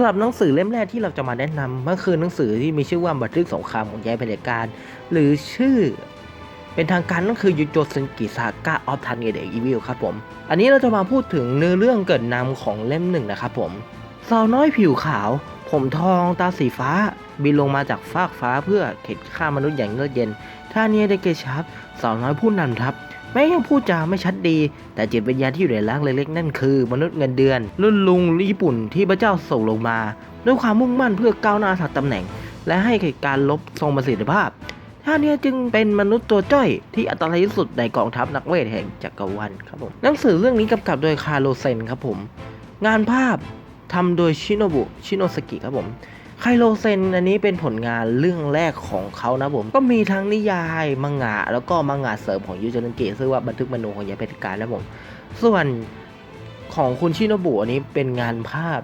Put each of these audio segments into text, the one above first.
สำหรับหนังสือเล่มแรกที่เราจะมาแนะนำก็คือหนังสือที่มีชื่อว่าบันทึกสงครามของยายเผด็จการ หรือชื่อ เป็นทางการนั่นคือยูโจเซนกิซาก้าออฟทันเกเดอีวิลครับผม อันนี้เราจะมาพูดถึงเนื้อเรื่องเกิดนำของเล่มหนึ่งนะครับผมสาวน้อยผิวขาว ผมทองตาสีฟ้า บินลงมาจากฟากฟ้าเพื่อเข็ดฆ่ามนุษย์อย่างเลือดเย็นท่าเนียเดเกชับสาวน้อยผู้นำทัพ แม้ยังพูดจาไม่ชัดดี แต่จิตวิญญาณที่อยู่ในร่างเล็กๆนั่นคือ มนุษย์เงินเดือน รุ่นลุงญี่ปุ่นที่พระเจ้าส่งลงมา ด้วยความมุ่งมั่นเพื่อก้าวหน้าถัดตำแหน่ง และให้การลบทรงประสิทธิภาพท่าเนี้จึงเป็นมนุษย์ตัวจ้อยที่อันตรายที่สุดในกองทัพนักเวทแห่งจักรวาลครับผมหนังสือเรื่องนี้กำกับโดยคาร์โลเซนครับผม งานภาพทำโดยชิโนบุชิโนสกิครับผม ไคโรเซนอันนี้เป็นผลงานเรื่องแรกของเขานะผม ก็มีทั้งนิยายมังงะ แล้วก็มังงะเสริมของยูจนันเกะซึ่งว่าบันทึกมโนของยาเพชรการนะผม ส่วนของคุณชิโนบุอันนี้เป็นงานภาพ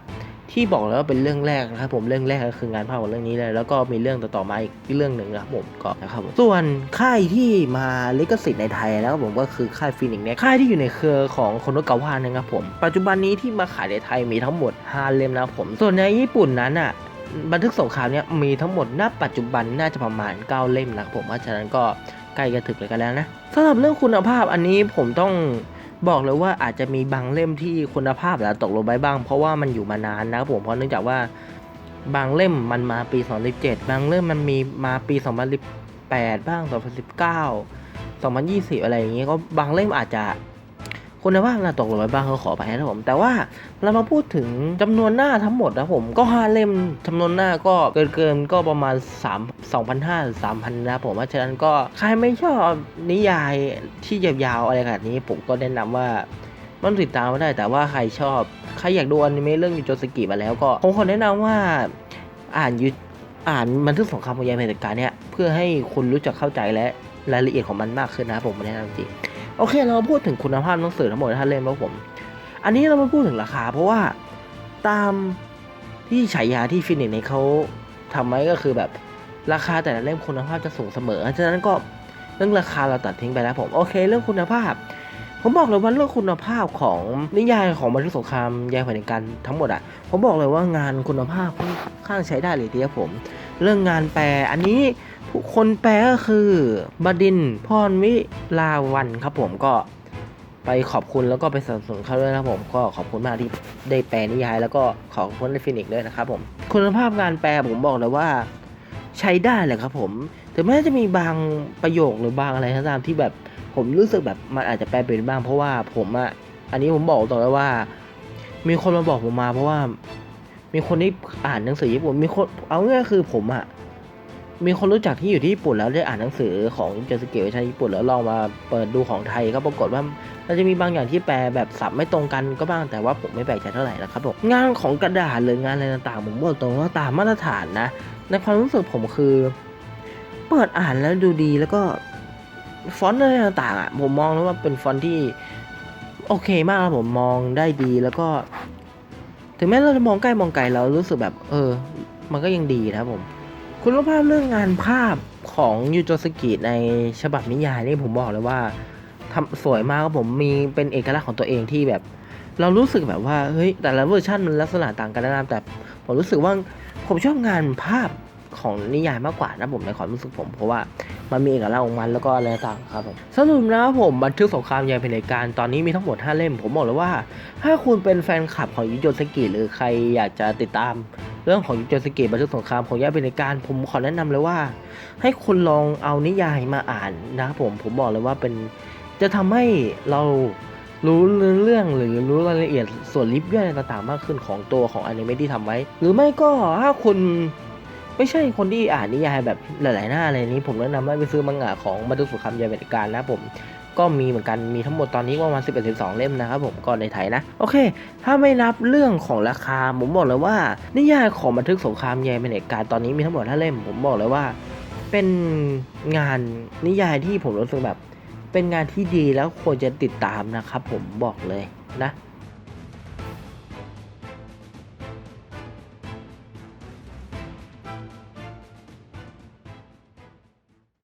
ที่บอกแล้วว่าเป็นเรื่องแรกนะครับผมเรื่องแรกก็คืองานภาพของเรื่องนี้เลยแล้วก็มีเรื่องต่อๆมาอีกเรื่องหนึ่งนะครับผมก็นะครับผมส่วนค่ายที่มาลิขสิทธิ์ในไทยนะครับผมก็คือค่ายฟินิกเนี่ยค่ายที่อยู่ในเครือของคนนกกาวานะครับผมปัจจุบันนี้ที่มาขายในไทยมีทั้งหมด5เล่มนะครับผมส่วนในญี่ปุ่นนั้นอะ บันทึกสงครามเนี่ยมีทั้งหมดณปัจจุบันน่าจะประมาณ 9 เล่มนะครับผมเพราะฉะนั้นก็ใกล้จะถึงเลยกันแล้วนะสำหรับเรื่องคุณภาพอันนี้ผมต้องบอกเลยว่าอาจจะมีบางเล่มที่คุณภาพแล้วตกลงไปบ้าง เพราะว่ามันอยู่มานานนะครับผมเพราะเนื่องจากว่าบางเล่มมันมาปี 2017 บางเล่มมันมีมาปี 2018 บ้าง 2019 2020 อะไรอย่างเงี้ยก็บางเล่มอาจจะ คุณภาพน่าตกหลงไปบ้างก็ขอไปนะผม แต่ว่าเรามาพูดถึงจำนวนหน้าทั้งหมดนะผม ก็5เล่มจำนวนหน้าก็เกินเกินก็ประมาณ 3 2,500หรือ3,000นะผมเพราะฉะนั้นก็ใครไม่ชอบนิยายที่ยาวๆอะไรขนาดนี้ ผมก็แนะนำว่ามันติดตามไม่ได้แต่ว่าใครชอบ ใครอยากดูอนิเมะเรื่องยูโจสกิมาแล้วก็ผมขอแนะนำว่าอ่านยุอ่านบันทึกสงครามของยายเผด็จการเนี่ยเพื่อให้คุณรู้จักเข้าใจและรายละเอียดของมันมากขึ้นนะผมแนะนำจริง โอเคเรามาพูดถึงคุณภาพหนังสือทั้งหมดท่านเล่มแล้วผม อันนี้เรามาพูดถึงราคา เพราะว่าตามที่ฉายาที่ฟินิกเนี่ยเขาทำไว้ก็คือแบบราคาแต่ละเล่มคุณภาพจะสูงเสมอฉะนั้นก็เรื่องราคาเราตัดทิ้งไปแล้วผมโอเค เรื่องคุณภาพ ผมบอกเลยว่าเรื่องคุณภาพของนิยายของบรรทุกสงครามยายแผ่นกันทั้งหมดอะผมบอกเลยว่างานคุณภาพค่อนข้างใช้ได้เลยทีเดียวผม เรื่องงานแปลอันนี้ คนแปลก็คือบดินพรวิลาวันครับผมก็ไปขอบคุณแล้วก็ไปสนับสนุนเขาด้วยนะครับผมก็ขอบคุณมากที่ได้แปลนิยาย แล้วก็ขอบคุณในฟินิกด้วยนะครับผมคุณภาพงานแปลผมบอกเลยว่า ใช้ได้เลยครับผมถึงแม้จะมีบางประโยคหรือบางอะไรก็ตามที่แบบผมรู้สึกแบบมันอาจจะแปลเป็นบ้างเพราะว่าผมอะอันนี้ผมบอกตรงเลยว่า มีคนมาบอกผมมาเพราะว่า มีคนที่อ่านหนังสือญี่ปุ่นมีคนเอาง่ายคือผมอะ มีคนรู้จักที่อยู่ที่ญี่ปุ่นแล้วได้อ่านหนังสือของเจสเกะเวอร์ชันญี่ปุ่นแล้วลองมาเปิดดูของไทยก็ปรากฏว่ามันจะมีบางอย่างที่แปลแบบสับไม่ตรงกันก็บ้างแต่ว่าผมไม่แปลกใจเท่าไหร่นะครับผมงานของกระดาษหรืองานอะไรต่างๆผมบอกตรงว่าตามมาตรฐานนะ ในความรู้สึกผมคือ เปิดอ่านแล้วดูดีแล้วก็ฟอนต์อะไรต่างๆอะผมมองแล้วว่าเป็นฟอนต์ที่โอเคมากครับผมมองได้ดีแล้วก็ ถึงแม้เราจะมองใกล้มองไกลเรารู้สึกแบบ เออ มันก็ยังดีนะครับผม คุณภาพเรื่องงานภาพของยูโจสกิในฉบับนิยายนี่ผมบอกเลยว่าทำสวยมากครับผมมีเป็นเอกลักษณ์ของตัวเองที่แบบ เรารู้สึกแบบว่าเฮ้ยแต่ละเวอร์ชันมันลักษณะต่างกันนะแต่ผมรู้สึกว่าผมชอบงานภาพของนิยายมากกว่านะผมในความรู้สึกผมเพราะว่ามันมีเอกลักษณ์ของมันแล้วก็อะไรต่างครับผมสรุปนะครับผมบันทึกสงครามยายเพนการตอนนี้มีทั้งหมด 5 เล่ม ผมบอกเลยว่า ถ้าคุณเป็นแฟนคลับของยุโยสกิหรือใครอยากจะติดตาม เรื่องของยุโยสกิบันทึกสงครามของยายเพนการผมขอแนะนำเลยว่า ให้คุณลองเอานิยายมาอ่านนะครับผมผมบอกเลยว่าเป็นจะทำให้เรารู้เรื่องหรือรู้รายละเอียดส่วนลิบย่อยต่างๆมากขึ้นของตัวของอนิเมะที่ทำไว้ หรือไม่ก็ถ้าคุณไม่ใช่คนที่อ่านนิยายแบบหลายๆหน้าอะไรนี้ ผมแนะนำให้ไปซื้อมังงะของบรรทุกสุขามยาเวทการนะผม ก็มีเหมือนกันมีทั้งหมดตอนนี้ประมาณ11 12 เล่มนะครับผมก็ในไทยนะ โอเค ถ้าไม่นับเรื่องของราคา ผมบอกเลยว่า นิยายของบันทึกสงครามยายเวทการตอนนี้มีทั้งหมด5เล่ม ผมบอกเลยว่า เป็นงานนิยายที่ผมรู้สึกแบบ เป็นงานที่ดีแล้วควรจะติดตามนะครับผมบอกเลยนะ